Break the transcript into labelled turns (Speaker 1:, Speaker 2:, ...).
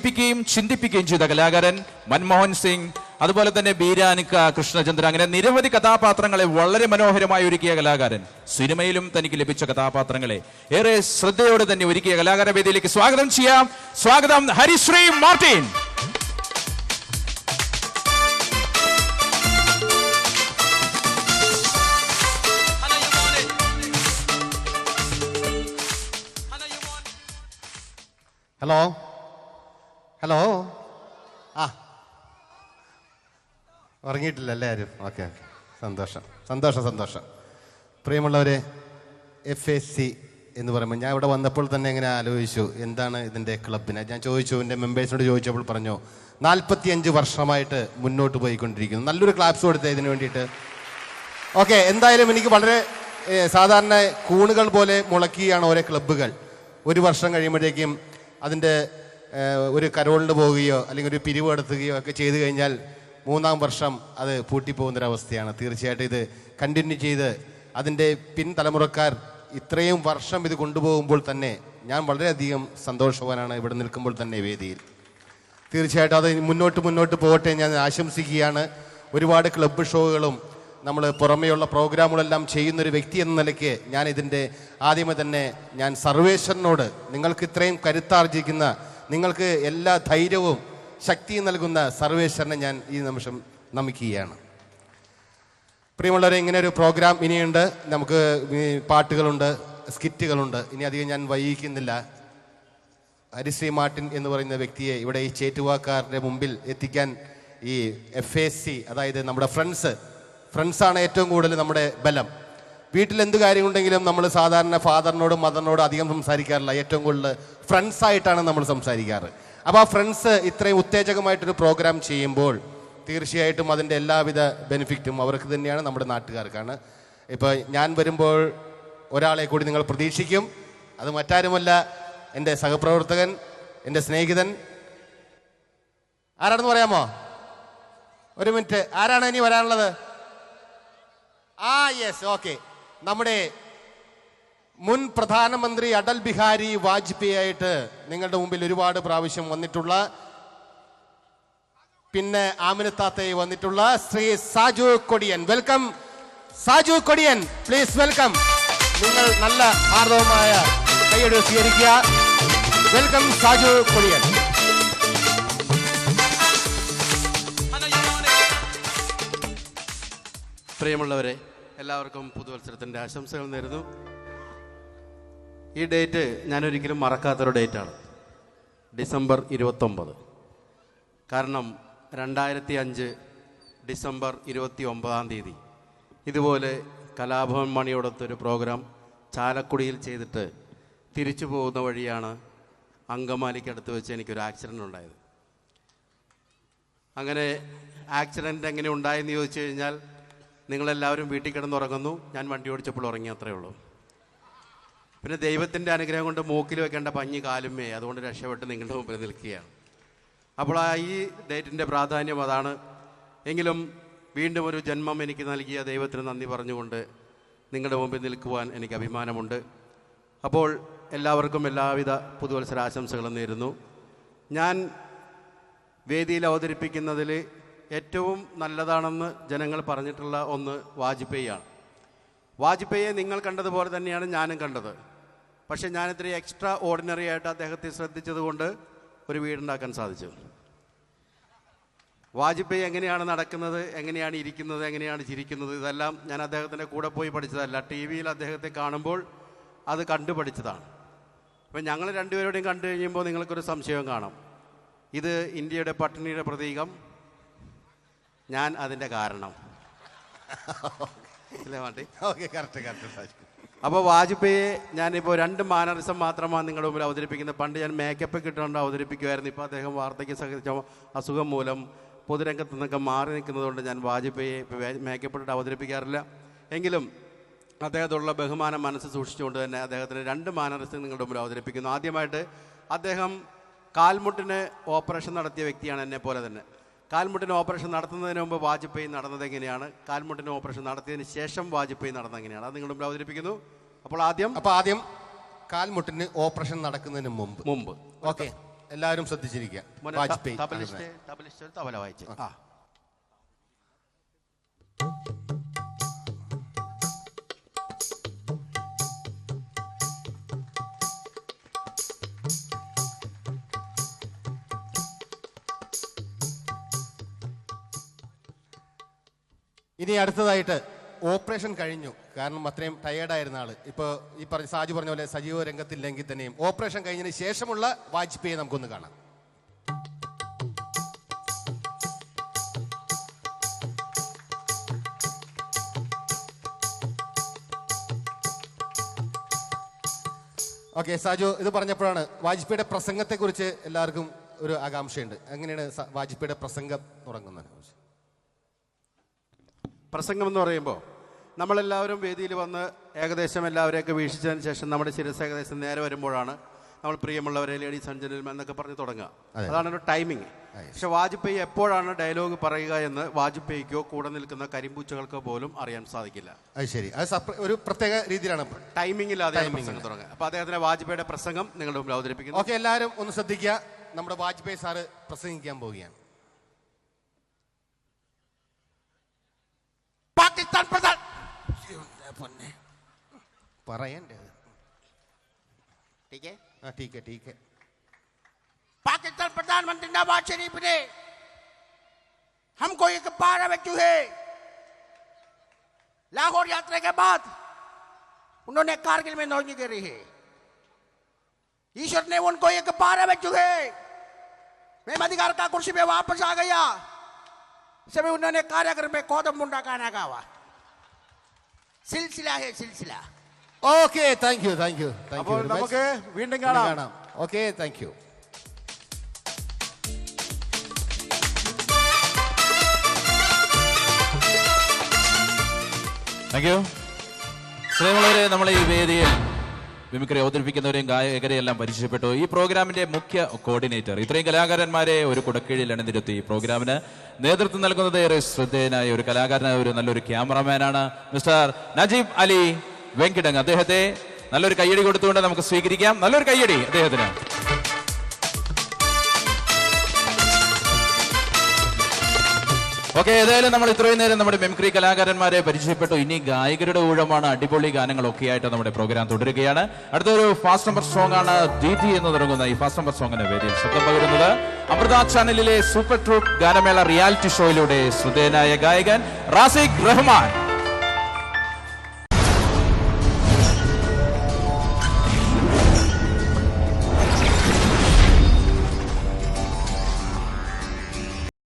Speaker 1: പ്പിക്കുകയും ചിന്തിപ്പിക്കുകയും ചെയ്ത കലാകാരൻ മൻമോഹൻ സിംഗ് അതുപോലെ തന്നെ ബീരാനിക്ക കൃഷ്ണചന്ദ്ര അങ്ങനെ നിരവധി കഥാപാത്രങ്ങളെ വളരെ മനോഹരമായി ഒരുക്കിയ കലാകാരൻ. സിനിമയിലും തനിക്ക് ലഭിച്ച കഥാപാത്രങ്ങളെ. ഏറെ ശ്രദ്ധയോടെ തന്നെ ഒരുക്കിയ കലാകാര വേദിയിലേക്ക് സ്വാഗതം ചെയ്യാം. സ്വാഗതം ഹരിശ്രീ മാർട്ടിൻ.
Speaker 2: ഹലോ. ഹലോ ആ. ഉറങ്ങിയിട്ടില്ല ആരും? Okay okay. സന്തോഷം. സന്തോഷം സന്തോഷം. പ്രിയമുള്ളവരെ എഫ് എസ് സി എന്ന് പറയുമ്പോൾ ഞാൻ ഇവിടെ വന്നപ്പോൾ തന്നെ ഇങ്ങനെ ആലോചിച്ചു എന്താണ് ഇതിന്റെ ക്ലബിന് ഞാൻ ചോദിച്ചു എന്റെ മെമ്പേഴ്സിനോട് ചോദിച്ചപ്പോൾ പറഞ്ഞു നാൽപ്പത്തിയഞ്ച് വർഷമായിട്ട് മുന്നോട്ട് പോയിക്കൊണ്ടിരിക്കുന്നു. നല്ലൊരു ക്ലാപ്സ് കൊടുത്തേ ഇതിന് വേണ്ടിയിട്ട്. ഓക്കെ എന്തായാലും എനിക്ക് വളരെ സാധാരണ കൂണുകൾ പോലെ മുളക്കിയാണ് ഓരോ ക്ലബ്ബുകൾ. ഒരു വർഷം കഴിയുമ്പോഴേക്കും അതിന്റെ ഒരു കരോളിന് പോവുകയോ അല്ലെങ്കിൽ ഒരു പിരിവ് നടത്തുകയോ ഒക്കെ ചെയ്തു കഴിഞ്ഞാൽ മൂന്നാം വർഷം അത് പൂട്ടിപ്പോകുന്നൊരവസ്ഥയാണ്. തീർച്ചയായിട്ടും ഇത് കണ്ടിന്യൂ ചെയ്ത് അതിന്റെ പിൻതലമുറക്കാർ ഇത്രയും വർഷം ഇത് കൊണ്ടുപോകുമ്പോൾ തന്നെ ഞാൻ വളരെയധികം സന്തോഷവാനാണ് ഇവിടെ നിൽക്കുമ്പോൾ തന്നെ വേദിയിൽ. തീർച്ചയായിട്ടും അത് മുന്നോട്ട് മുന്നോട്ട് പോകട്ടെ ഞാൻ ആശംസിക്കുകയാണ്. ഒരുപാട് ക്ലബ്ബ് ഷോകളും നമ്മൾ പുറമേയുള്ള പ്രോഗ്രാമുകളെല്ലാം ചെയ്യുന്നൊരു വ്യക്തി എന്ന നിലയ്ക്ക് ഞാൻ ഇതിന്റെ ആദ്യമേ തന്നെ ഞാൻ സർവേശ്വരനോട് നിങ്ങൾക്ക് ഇത്രയും കരുത്താർജിക്കുന്ന നിങ്ങൾക്ക് എല്ലാ ധൈര്യവും ശക്തിയും നൽകുന്ന സർവേശ്വരനെ ഞാൻ ഈ നിമിഷം നമിക്കുകയാണ്. പ്രിയമുള്ളവരെ ഇങ്ങനെ ഒരു പ്രോഗ്രാം ഇനിയുണ്ട്. നമുക്ക് പാട്ടുകളുണ്ട് സ്കിറ്റുകളുണ്ട്. ഇനി അധികം ഞാൻ വൈകിക്കുന്നില്ല. ഹരിശ്രീ മാർട്ടിൻ എന്ന് പറയുന്ന വ്യക്തിയെ ഇവിടെ ഈ ചേറ്റുവാക്കാരുടെ മുമ്പിൽ എത്തിക്കാൻ ഈ എഫ് എസ് സി അതായത് നമ്മുടെ ഫ്രണ്ട്സ് ഫ്രണ്ട്സാണ് ഏറ്റവും കൂടുതൽ നമ്മുടെ ബലം. വീട്ടിൽ എന്ത് കാര്യമുണ്ടെങ്കിലും നമ്മൾ സാധാരണ ഫാദറിനോടും മദറിനോടും അധികം സംസാരിക്കാറില്ല. ഏറ്റവും കൂടുതൽ ഫ്രണ്ട്സായിട്ടാണ് നമ്മൾ സംസാരിക്കാറ്. അപ്പോൾ ആ ഫ്രണ്ട്സ് ഇത്രയും ഉത്തേജകമായിട്ടൊരു പ്രോഗ്രാം ചെയ്യുമ്പോൾ തീർച്ചയായിട്ടും അതിന്റെ എല്ലാവിധ ബെനിഫിറ്റും അവർക്ക് തന്നെയാണ് നമ്മുടെ നാട്ടുകാർക്കാണ്. ഇപ്പോൾ ഞാൻ വരുമ്പോൾ ഒരാളെ കൂടി നിങ്ങൾ പ്രതീക്ഷിക്കും. അത് മറ്റാരുമല്ല എന്റെ സഹപ്രവർത്തകൻ എന്റെ സ്നേഹിതൻ. ആരാണെന്ന് പറയാമോ? ഒരു മിനിറ്റ്. ആരാണ് ഇനി വരാനുള്ളത്? ആ യെസ് ഓക്കെ നമ്മുടെ മുൻ പ്രധാനമന്ത്രി അടൽ ബിഹാരി വാജ്പേയി ആയിട്ട് നിങ്ങളുടെ മുമ്പിൽ ഒരുപാട് പ്രാവശ്യം വന്നിട്ടുള്ള പിന്നെ ആമിനത്താത്തയെ വന്നിട്ടുള്ള Shri Saju Kodiyan. Welcome Saju Kodiyan. Please welcome നിങ്ങൾ നല്ല ആർദവമായ കൈയ്യടി സ്വീകരിക്കുക. വെൽക്കം സാജു കൊടിയൻ.
Speaker 3: പ്രിയമുള്ളവരെ എല്ലാവർക്കും പുതുവത്സരത്തിന്റെ ആശംസകൾ നേരുന്നു. ഈ ഡേറ്റ് ഞാനൊരിക്കലും മറക്കാത്തൊരു ഡേറ്റാണ്. ഡിസംബർ ഇരുപത്തൊമ്പത്. കാരണം രണ്ടായിരത്തി അഞ്ച് ഡിസംബർ ഇരുപത്തി ഒമ്പതാം തീയതി. ഇതുപോലെ കലാഭവൻ മണിയോടൊത്തൊരു പ്രോഗ്രാം ചാലക്കുടിയിൽ ചെയ്തിട്ട് തിരിച്ചു പോകുന്ന വഴിയാണ് അങ്കമാലിക്കടുത്ത് വെച്ച് എനിക്കൊരു ആക്സിഡന്റ് ഉണ്ടായത്. അങ്ങനെ ആക്സിഡന്റ് എങ്ങനെ ഉണ്ടായെന്ന് ചോദിച്ചു കഴിഞ്ഞാൽ നിങ്ങളെല്ലാവരും വീട്ടിൽ കിടന്നുറങ്ങുന്നു. ഞാൻ വണ്ടി ഓടിച്ചപ്പോൾ ഉറങ്ങി അത്രേ ഉള്ളൂ. പിന്നെ ദൈവത്തിന്റെ അനുഗ്രഹം കൊണ്ട് മൂക്കിൽ വെക്കേണ്ട പഞ്ഞി കാലുമേ അതുകൊണ്ട് രക്ഷപ്പെട്ട് നിങ്ങളുടെ മുമ്പിൽ നിൽക്കുകയാണ്. അപ്പോൾ ആ ഈ ഡേറ്റിന്റെ പ്രാധാന്യം അതാണ്. എങ്കിലും വീണ്ടും ഒരു ജന്മം എനിക്ക് നൽകിയ ദൈവത്തിന് നന്ദി പറഞ്ഞുകൊണ്ട് നിങ്ങളുടെ മുമ്പിൽ നിൽക്കുവാൻ എനിക്ക് അഭിമാനമുണ്ട്. അപ്പോൾ എല്ലാവർക്കും എല്ലാവിധ പുതുവത്സര ആശംസകളും നേരുന്നു. ഞാൻ വേദിയിൽ അവതരിപ്പിക്കുന്നതിൽ ഏറ്റവും നല്ലതാണെന്ന് ജനങ്ങൾ പറഞ്ഞിട്ടുള്ള ഒന്ന് വാജ്പേയിയാണ്. വാജ്പേയിയെ നിങ്ങൾ കണ്ടതുപോലെ തന്നെയാണ് ഞാനും കണ്ടത്. പക്ഷേ ഞാൻ ഇത്തിരി എക്സ്ട്രാ ഓർഡിനറി ആയിട്ട് അദ്ദേഹത്തെ ശ്രദ്ധിച്ചതുകൊണ്ട് ഒരു വീടുണ്ടാക്കാൻ സാധിച്ചു. വാജ്പേയി എങ്ങനെയാണ് നടക്കുന്നത് എങ്ങനെയാണ് ഇരിക്കുന്നത് എങ്ങനെയാണ് ചിരിക്കുന്നത് ഇതെല്ലാം ഞാൻ അദ്ദേഹത്തിന്റെ കൂടെ പോയി പഠിച്ചതല്ല. ടി വിയിൽ അദ്ദേഹത്തെ കാണുമ്പോൾ അത് കണ്ടു പഠിച്ചതാണ്. അപ്പം ഞങ്ങൾ രണ്ടുപേരുടെയും കണ്ടു കഴിയുമ്പോൾ നിങ്ങൾക്കൊരു സംശയം കാണാം. ഇത് ഇന്ത്യയുടെ പട്ടിണിയുടെ പ്രതീകം ഞാൻ അതിന്റെ കാരണം. അല്ലേ മാട്ടി?
Speaker 2: ഓക്കെ കറക്റ്റ് കറക്റ്റ്
Speaker 3: അപ്പോൾ വാജ്പേയിയെ ഞാനിപ്പോൾ രണ്ട് മാനറിസം മാത്രമാണ് നിങ്ങളുടെ മുമ്പിൽ അവതരിപ്പിക്കുന്നത്. പണ്ട് ഞാൻ മേക്കപ്പ് കിട്ടുകൊണ്ട് അവതരിപ്പിക്കുമായിരുന്നു ഇപ്പോൾ അദ്ദേഹം വാർദ്ധക്യ സഹിച്ച അസുഖം മൂലം പൊതുരംഗത്ത് നിന്നൊക്കെ മാറി നിൽക്കുന്നതുകൊണ്ട് ഞാൻ വാജ്പേയിയെ ഇപ്പോൾ മേക്കപ്പ് ഇട്ടിട്ട് അവതരിപ്പിക്കാറില്ല. എങ്കിലും അദ്ദേഹത്തോടുള്ള ബഹുമാനം മനസ്സ് സൂക്ഷിച്ചുകൊണ്ട് തന്നെ അദ്ദേഹത്തിന് രണ്ട് മാനറിസം നിങ്ങളുടെ മുമ്പിൽ അവതരിപ്പിക്കുന്നു. ആദ്യമായിട്ട് അദ്ദേഹം കാൽമുട്ടിന് ഓപ്പറേഷൻ നടത്തിയ വ്യക്തിയാണ് എന്നെ പോലെ തന്നെ. കാൽമുട്ടിന് ഓപ്പറേഷൻ നടത്തുന്നതിന് മുമ്പ് വാജ്പേയി നടന്നത് എങ്ങനെയാണ്? കാൽമുട്ടിന് ഓപ്പറേഷൻ നടത്തിയതിന് ശേഷം വാജ്പേയി നടന്നത് എങ്ങനെയാണ്? അത് നിങ്ങളുടെ മുമ്പിൽ അവതരിപ്പിക്കുന്നു. അപ്പോൾ ആദ്യം
Speaker 2: അപ്പോൾ ആദ്യം കാൽമുട്ടിന് ഓപ്പറേഷൻ നടക്കുന്നതിന് മുമ്പ്.
Speaker 3: മുമ്പ്.
Speaker 2: ഓക്കെ. എല്ലാവരും ശ്രദ്ധിച്ചിരിക്കുക.
Speaker 3: തബലിസ്റ്റ് തബല വായിച്ചു. ആ.
Speaker 2: ഇനി അടുത്തതായിട്ട് ഓപ്പറേഷൻ കഴിഞ്ഞു. കാരണം അത്രയും ടയേർഡായിരുന്ന ആൾ. ഇപ്പോൾ ഈ പറഞ്ഞ സാജു പറഞ്ഞ പോലെ സജീവ രംഗത്തില്ലെങ്കിൽ തന്നെയും ഓപ്പറേഷൻ കഴിഞ്ഞതിന് ശേഷമുള്ള വാജ്പേയി നമുക്കൊന്ന് കാണാം. ഓക്കെ സാജു ഇത് പറഞ്ഞപ്പോഴാണ് വാജ്പേയിയുടെ പ്രസംഗത്തെക്കുറിച്ച് എല്ലാവർക്കും ഒരു ആകാംക്ഷയുണ്ട്. എങ്ങനെയാണ് വാജ്പേയിയുടെ പ്രസംഗം തുടങ്ങുന്നത്?
Speaker 3: പ്രസംഗം എന്ന് പറയുമ്പോൾ നമ്മളെല്ലാവരും വേദിയിൽ വന്ന് ഏകദേശം എല്ലാവരെയൊക്കെ വീക്ഷിച്ചതിന് ശേഷം നമ്മുടെ ശിരസ് ഏകദേശം നേരെ വരുമ്പോഴാണ് നമ്മൾ പ്രിയമുള്ളവരെ ലേഡീസ് ആൻഡ് ജെന്റിൽമെൻ എന്നൊക്കെ പറഞ്ഞ് തുടങ്ങുക. അതാണ് ഒരു ടൈമിങ് പക്ഷെ വാജ്പേയി എപ്പോഴാണ് ഡയലോഗ് പറയുക എന്ന് വാജ്പേയിക്കോ കൂടെ നിൽക്കുന്ന കരിമ്പൂച്ചകൾക്കോ പോലും അറിയാൻ സാധിക്കില്ല.
Speaker 2: അത് ശരി. അത് ഒരു പ്രത്യേക രീതിയിലാണ്
Speaker 3: ടൈമിങ്ങില്ലാതെ പ്രസംഗം തുടങ്ങുക. അപ്പൊ അദ്ദേഹത്തിന്റെ വാജ്പേയിയുടെ പ്രസംഗം നിങ്ങളുടെ മുമ്പിൽ അവതരിപ്പിക്കുന്നു.
Speaker 2: ഓക്കെ എല്ലാവരും ഒന്ന് ശ്രദ്ധിക്കുക. നമ്മുടെ വാജ്പേയി സാറ് പ്രസംഗിക്കാൻ പോവുകയാണ്.
Speaker 3: പാകിസ്ഥാൻ പ്രധാൻ
Speaker 2: പറയണ്ടേ അത്?
Speaker 3: ठीक है
Speaker 2: ആ ടീക്കെ ടീക്കെ
Speaker 3: पाकिस्तान प्रधानमंत्री नवाज शरीफ ने हमको एक पारा में चूहे लाहौर यात्रा के बाद उन्होंने कारगिल में नौकरी करी है ईश्वर ने उनको एक पारा में चूहे मैं अधिकार का कुर्सी पे वापस आ गया सभी उन्होंने कार्यक्रम में कौदम मुंडा गाना गावा സിൽസില ഹേ Silsila.
Speaker 2: Okay thank you thank you thank
Speaker 3: അപ്പോൾ
Speaker 2: യു
Speaker 3: നമുക്ക് വീണ്ടും കാണാം.
Speaker 2: കാണാം. Okay thank you
Speaker 1: thank you സ്നേഹമുള്ളവരെ നമ്മളെ ഈ വേദിയിൽ മിമിക്രി അവതരിപ്പിക്കുന്നവരെയും ഗായകരെയെല്ലാം പരിചയപ്പെട്ടു. ഈ പ്രോഗ്രാമിന്റെ മുഖ്യ കോർഡിനേറ്റർ ഇത്രയും കലാകാരന്മാരെ ഒരു കുടക്കീഴിൽ അണിനിരുത്തി. ഈ പ്രോഗ്രാമിന് നേതൃത്വം നൽകുന്നത് ഏറെ ശ്രദ്ധേയനായ ഒരു കലാകാരനായ ഒരു നല്ലൊരു ക്യാമറമാനാണ് മിസ്റ്റർ നജീബ് അലി വെങ്കിടങ് അദ്ദേഹത്തെ നല്ലൊരു കയ്യടി കൊടുത്തുകൊണ്ട് നമുക്ക് സ്വീകരിക്കാം. നല്ലൊരു കയ്യടി അദ്ദേഹത്തിന്. ഓക്കെ ഏതായാലും നമ്മൾ ഇത്രയും നേരം നമ്മുടെ മെംക്രി കലാകാരന്മാരെ പരിചയപ്പെട്ടു. ഇനി ഗായകരുടെ ഊഴമാണ് അടിപൊളി ഗാനങ്ങളൊക്കെ ആയിട്ട് നമ്മുടെ പ്രോഗ്രാം തുടരുകയാണ്. അടുത്തൊരു ഫാസ്റ്റ് നമ്പർ സോങ് ആണ് ദീതി എന്ന് തുടങ്ങുന്ന ഈ ഫാസ്റ്റ് നമ്പർ സോങ്ങിന്റെ വേദിയിൽ ശബ്ദം പകരുന്നത് അമൃത ചാനലിലെ സൂപ്പർ ട്രൂപ്പ് ഗാനമേള റിയാലിറ്റി ഷോയിലൂടെ ശ്രദ്ധേയനായ ഗായകൻ റാസിഖ് റഹ്മാൻ.